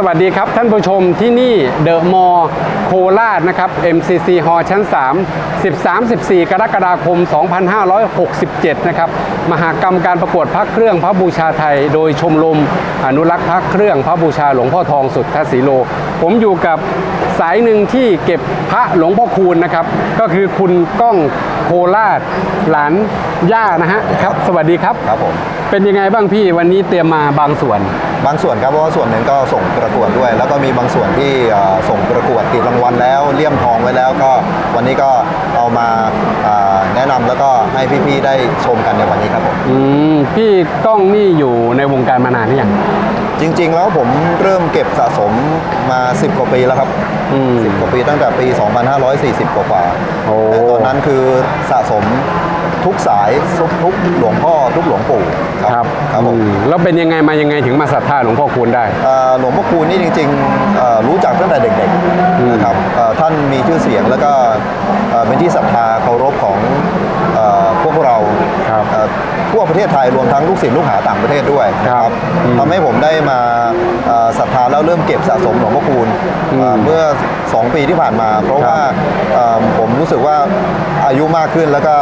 สวัสดีครับท่านผู้ชมที่นี่เดอะมอลโคราชนะครับ MCC ฮอชั้น 3 13-14 กรกฎาคม 2567 นะครับ มหากรรมการประกวดพระเครื่องพระบูชาไทย โดยชมรมอนุรักษ์พระเครื่องพระบูชาหลวงพ่อทองสุดทศีโล ผมอยู่กับสายหนึ่งที่เก็บพระหลวงพ่อคูณนะครับ ก็คือคุณก้องโคราชหลานย่านะฮะครับ สวัสดีครับครับผม เป็นยังไงบ้างพี่วันนี้เตรียมมาบางส่วน บางส่วนครับเพราะว่าส่วนหนึ่งก็ส่งประกวดด้วย แล้วก็มีบางส่วนที่เอ่อส่งประกวดติดรางวัลแล้วเลี่ยมทองไว้แล้วก็วันนี้ก็เอามาเอ่อแนะนำแล้วก็ให้พี่ๆได้ชมกันในวันนี้ครับผม อืมพี่ก้องนี่อยู่ในวงการมานานหรือยัง จริงๆ แล้วผมเริ่มเก็บสะสมมา 10 กว่าปีแล้วครับ อืม10 กว่าปีตั้งแต่ปี 2540 กว่าๆโอ้แต่ตอนนั้นคือสะสม ทุกสายทุกทุกหลวงพ่อทุกหลวงปู่ครับครับผมอืมแล้วเป็นยังไงมายังไงถึงมาศรัทธาหลวงพ่อคูณได้ เอ่อหลวงพ่อคูณนี่จริงๆเอ่อรู้จักตั้งแต่เด็กๆนะครับเอ่อท่านมีชื่อเสียงแล้วก็เอ่อเป็นที่ศรัทธาเคารพของเอ่อพวกเรา ครับ เอ่อทั่ว ประเทศไทยรวมทั้งลูกศิษย์ลูกหาต่างประเทศด้วยนะครับอืมทำให้ผมได้มาเอ่อศรัทธาแล้วเริ่มเก็บสะสมหลวงพ่อคูณเอ่อเมื่อ 2 ปีที่ผ่านมา เพราะครับว่าเอ่อผมรู้สึกว่าอายุมากขึ้นแล้วก็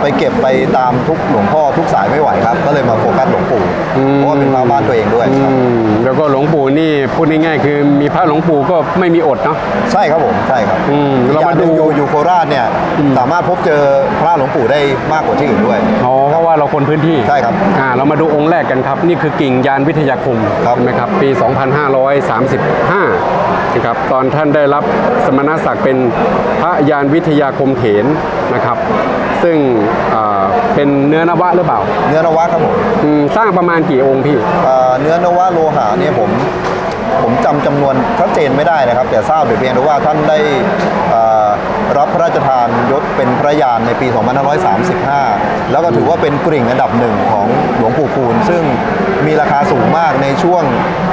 ไปเก็บไปตามทุกหลวงพ่อทุกสายไม่ไหวครับ ก็เลยมาโฟกัสหลวงปู่เพราะว่าเป็นพระบ้านตัวเองด้วยอืครับมแล้วก็หลวงปู่นี่พูดง่ายๆคือมีพระหลวงปู่ก็ไม่มีอดเนาะใช่ครับผมใช่ครับอืมเรามาดูอีกอย่งหนึ่งอยู่อยู่โคราชเนี่ยสามารถพบเจอพระหลวงปู่ได้มากกว่าที่อื่นด้วยอ๋อเพราะว่าเราคนพื้นที่ใช่ครับอ่าเรามาดูองค์แรกกันครับ นี่คือกิ่งยานวิทยาคมครับ ใช่ไหมครับ ปี 2535นะครับตอนท่านได้รับสมณศักดิ์เป็นพระยานวิทยาคมเถนนะครับ ซึ่งอ่าเป็นเนื้อนวะหรือเปล่าเนื้อนวะครับผมอืมสร้างประมาณกี่องค์พี่ เอ่อเนื้อนวะโลหะเนี่ยผม ผมจำจำนวนชัดเจนไม่ได้นะครับ แต่ทราบแต่เพียงแต่ว่าท่านได้เอ่อรับพระราชทานยศ เป็นพระยานในปี 2535 แล้วก็ถือว่าเป็นกริ่งอันดับหนึ่งของหลวงปู่คูณซึ่ง มีราคาสูงมากในช่วง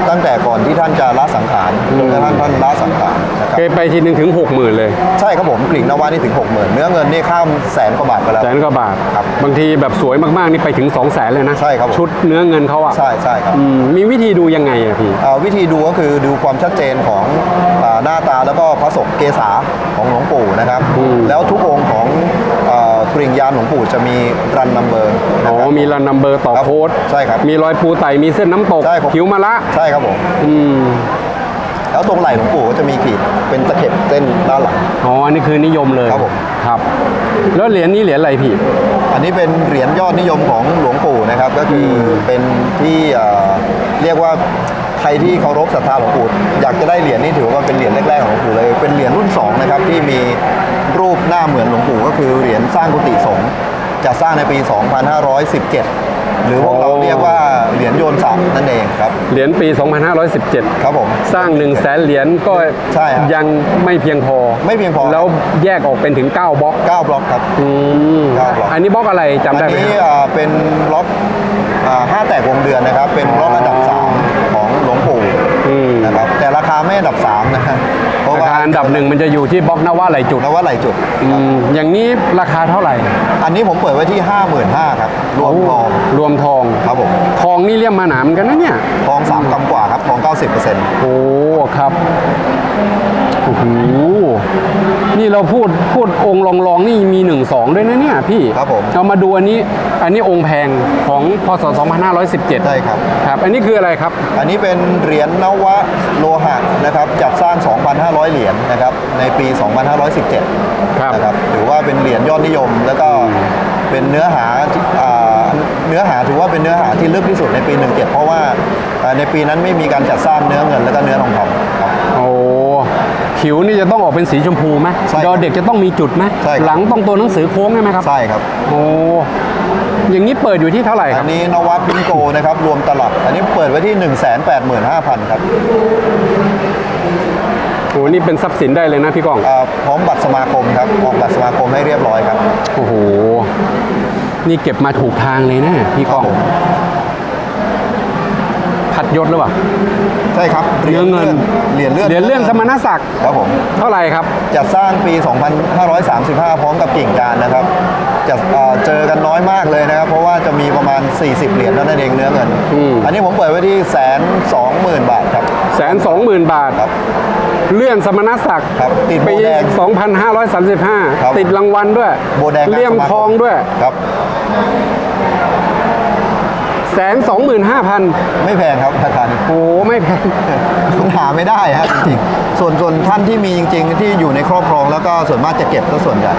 ตั้งแต่ก่อนที่ท่านจะละสังขารจนกระทั่งท่านละสังขารนะครับเคยไปทีหนึ่งถึง 60,000 เลย ใช่ครับผมกลิ่งนวานี่ถึง 60,000 เนื้อเงินนี่ข้ามแสนกว่าบาทไปแล้ว แสนกว่าบาทครับบางทีแบบสวยมากๆนี่ไปถึง 2 0 0แสนเลยนะใช่ครับผมชุดเนื้อเงินเขาอะใช่ใช่ครับอืมมีวิธีดูยังไงอะพี่เอ่อวิธีดูก็คือดูความชัดเจนของอาหน้าตาแล้วก็พระศกเกษาของหลวงปู่นะครับอืมแล้วทุกองค์ของเอ่อกริ่งยานหลวงปู่จะมีรันนัมเบอร์อ๋อมีรันนัมเบอร์ต่อครับโค้ดใช่ครับมีรอยปูไตมีเส้นน้ำตกใช่ครับผิวมะละใช่ครับผมอืมแล้วตรงไหล่หลวงปู่ก็จะมีขีดเป็นตะเข็บเส้นด้านหลังอ๋ออันนี่คือนิยมเลยครับผมครับ แล้วเหรียญนี้เหรียญอะไรพี่ อันนี้เป็นเหรียญยอดนิยมของหลวงปู่นะครับ ก็คืออเป็นที่เอ่อเรียกว่าใครที่เคารพศรัทธาหลวงปู่อยากจะได้เหรียญนี่ถือว่าเป็นเหรียญแรกๆของหลวงปู่เลย เป็นเหรียญรุ่นสองนะครับที่มี รูปหน้าเหมือนหลวงปู่ก็คือเหรียญสร้างกุฏิสงฆ์จะสร้างในปี 2517 หรือพวกเราโอ้เรียกว่าเหรียญโยนสับนั่นเองครับ เหรียญปี 2517 ครับผมสร้าง1นึ่งแสนเหรียญก็ใช่ครับยังไม่เพียงพอ ไม่เพียงพอแล้วแยกออกเป็นถึง 9บล็อก9บล็อกครับอืมเก้าบล็อกอันนี้บล็อกอะไรจำได้อันไหมนี้ครับอ่าเป็นบล็อกอ่าห้าแตกวงเดือนนะครับ เป็นบล็อกอันดับ 3 ของหลวงปู่อืมนะครับแต่ราคาไม่อันดับ3นะฮะ เพราะราว่าคาอันดับหนึ่งมันจะอยู่ที่บล็อกนว่าไหลจุดแล้วว่าไหลจุด อืมอย่างนี้ราคาเท่าไหร่อันนี้ผมเปิดไว้ที่ 55,000ครับ รวมทองรวมทอง ครับผม ทองนี่เลี่ยมมาหนาเหมือนกันนะเนี่ย ทอง 3กรัมกว่าครับ ทอง 90%โอ้ ครับโอ้โหนี่เราพูดพูดองค์รองรองๆนี่มีหนึ่งสองด้วยนะเนี่ยพี่ครับผมเอามาดูอันนี้อันนี้องค์แพงของพศ 2517 ใช่ครับครับ อันนี้คืออะไรครับ อันนี้เป็นเหรียญนวะโลหะนะครับจัดสร้าง 2,500 เหรียญนะครับในปี 2517 ครับนะครับถือว่าเป็นเหรียญยอดนิยมแล้วก็เป็นเนื้อหาที่อ่าเนื้อหาถือว่า เป็นเนื้อหาที่ลึกที่สุดในปี 17 เพราะว่าอ่าในปีนั้นไม่มีการจัดสร้างเนื้อเงินแล้วก็เนื้อทองคำครับ โอ้ผิวนี่จะต้องออกเป็นสีชมพูไหมใช่ครับดอเด็กจะต้องมีจุดไหมใช่ครับ หลังต้องตัวหนังสือโค้งใช่ไหมครับ ใช่ครับ โอ้อย่างนี้เปิดอยู่ที่เท่าไหร่คอัรับ นนี้นวัดบิงโกนะครับรวมตลับ อันนี้เปิดไว้ที่ 185,000ครับโอ้นี่เป็นทรัพย์สินได้เลยนะพี่ก้อง อ่าพร้อมบัตรสมาคมครับออกบัตรสมาคมให้เรียบร้อยครับ โอ้โห นี่เก็บมาถูกทางเลยนะพี่ก้องครับผมพัดยศหรือเปล่า ใช่ครับเนื้อเงินเหรียญเลื่อนเหรียญเลื่อนสมณศักดิ์ครับผมเท่าไหร่ครับจัดสร้างปี 2535 พร้อมกับกิ่งการนะครับจะเอ่อเจอกันน้อยมากเลยนะครับ เพราะว่าจะมีประมาณ 40 เหรียญเท่านั้นเองเนื้อเงินอืมอันนี้ผมเปิดไว้ที่แสนสองหมื่นบาทครับแสนสองหมื่นบาทครับเลื่อนสมณศักดิ์ครับติดโบปีแดงครับ2535 ติดรางวัลด้วยโบแดงเลี่ยมทองด้วยครับ แสนสองหมื่นห้าพันไม่แพงครับราคานี้โอ้ไม่แพงมันหาไม่ได้ฮะจริงๆ ส่วนส่วนท่านที่มีจริง ๆ ที่อยู่ในครอบครองแล้วก็ส่วนมากจะเก็บก็ส่วนใหญ่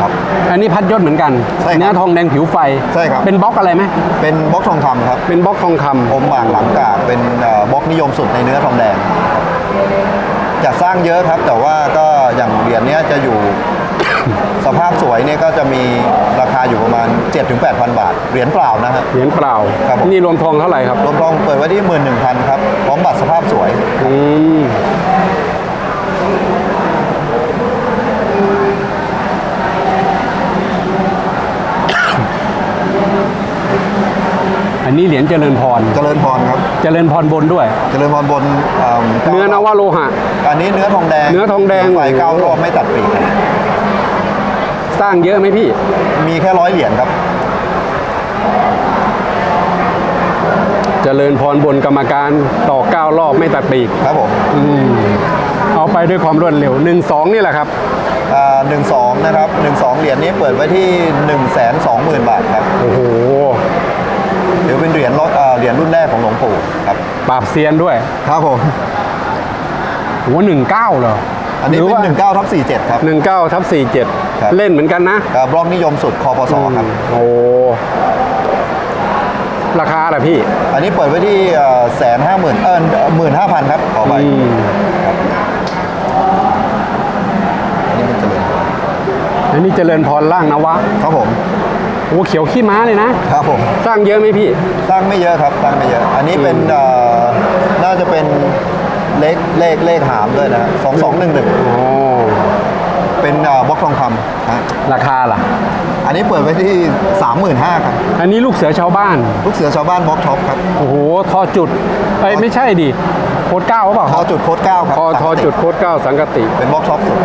ครับ อันนี้พัดยศเหมือนกันใช่ครับเนื้อทองแดงผิวไฟใช่ครับ เป็นบล็อกอะไรไหมเป็นบล็อกทองคำครับเป็นบล็อกทองคำอมอ่างหลังกากเป็นเอ่อบล็อกนิยมสุดในเนื้อทองแดงครับจะสร้างเยอะครับ แต่ว่าก็อย่างเหรียญเนี้ยจะอยู่ สภาพสวยเนี่ยก็จะมีราคาอยู่ประมาณ 7-8,000 บาท เหรียญเปล่านะฮะ เหรียญเปล่า ครับผม นี่รวมทองเท่าไหร่ครับ รวมทองเปิดไว้ที่ 11,000ครับพร้อมบัตรสภาพสวย อืม อันนี้เหรียญเจริญพร เจริญพรครับ เจริญพรบนด้วย เจริญพรบนเอิ่มเนื้อนวโลหะ อันนี้เนื้อทองแดงเนื้อทองแดง ไฟเก้ารอบไม่ตัดปีก สร้างเยอะไหมพี่ มีแค่ร้อยเหรียญครับ เจริญพรบนกรรมการต่อ 9 รอบไม่ตัดปีกครับผมอืมเอาไปด้วยความรวดเร็ว 1 2 นี่แหละครับ หนึ่งสองนะครับหนึ่งสองเหรียญนี้เปิดไว้ที่1นึ่งแสนสองหมื่นบาทครับโอ้โห หรือเป็นเหรียญรถเอ่อเหรียญรุ่นแรกของหลวงปู่ครับปราบเซียนด้วย ครับผมโอ้หนึ่งเก้าเหรอ อันนี้หรืเป็นว่าหนึ่งเก้าทับสี่เจ็ดครับหนึ่งเก้าทับสี่เจ็ดครับเล่นเหมือนกันนะกับบล็อกนิยมสุดคอปสครับโอ้ราคาล่ะพี่อันนี้เปิดไว้ที่แสนห้าหมื่นเออหมื่นห้าพันครับขอไปอืมอันนี้เป็นเจริญอันนี้เจริญพรล่างนวะครับผม โอ้เขียวขี้ม้าเลยนะครับผม สร้างเยอะไหมพี่ สร้างไม่เยอะครับสร้างไม่เยอะ อันนี้เป็นเอ่อน่าจะเป็น เลขเลขเลขหามด้วยนะสองสองหนึ่งหนึ่งอ๋อเป็นเอ่อบล็อกทองคำฮะราคาล่ะ อันนี้เปิดไว้ที่สามหมื่นห้าครับอันนี้ลูกเสือชาวบ้าน ลูกเสือชาวบ้านบล็อกท็อปครับโอ้โหทอจุดเอ้ยไม่ใช่ดิโคดเก้าหรือเปล่าทอจุดโค้ดเก้าครับทอทอจุดโคดเก้าสังกติ เป็นบล็อกท็อปสุด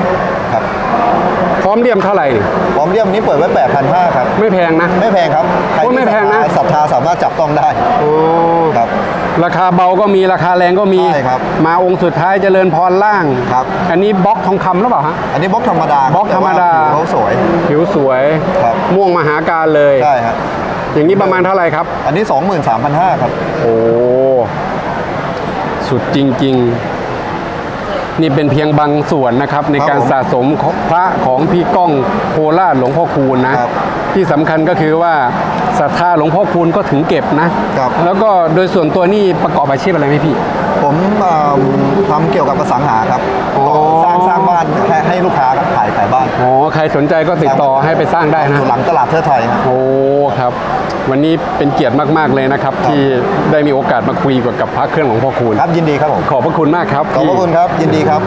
ครับพร้อมเลี่ยมเท่าไหร่นี่พร้อมเลี่ยมนี้เปิดไว้แปดพันห้าครับ ไม่แพงนะ ไม่แพงครับ ใครโอ้ยที่ไม่แพงนะศรัทธาศรัทธาสามารถจับต้องได้โอ้ ครับ ราคาเบาก็มีราคาแรงก็มี ใช่ครับมาองค์สุดท้ายเจริญพรล่างครับ อันนี้บล็อกทองคำหรือเปล่าฮะ อันนี้บล็อกธรรมดาคบล็อกธรรมดา แต่ว่ผิวเขาสวย ผิวสวยครับ ม่วงมหาการเลย ใช่ฮะอย่างนี้ประมาณเท่าไหร่ครับ อันนี้ 23,500ครับ โอ้ สุดจริง ๆ นี่เป็นเพียงบางส่วนนะครับในการผมสะสมของพระของพี่ก้องโคราชหลวงพ่อคูณนะครับที่สำคัญก็คือว่าศรัทธาหลวงพ่อคูณก็ถึงเก็บนะครับแล้วก็โดยส่วนตัวนี่ประกอบอาชีพอะไรไหมพี่ ผมเอิ่มทำเกี่ยวกับอสังหาครับอ๋อสร้างสร้างบ้าน รสนใจก็ติดต่อให้ไปสร้างได้อนะยู่หลังตลาดเทอไทยครับ โอ้ครับ วันนี้เป็นเกียรติมาก ๆ เลยนะครับ ที่ได้มีโอกาสมาคุยกับพระเครื่องหลวงพ่อคูณครับยินดีครับผมขอบพระคุณมากครับขอบพระที่คุณครับยินดีครับ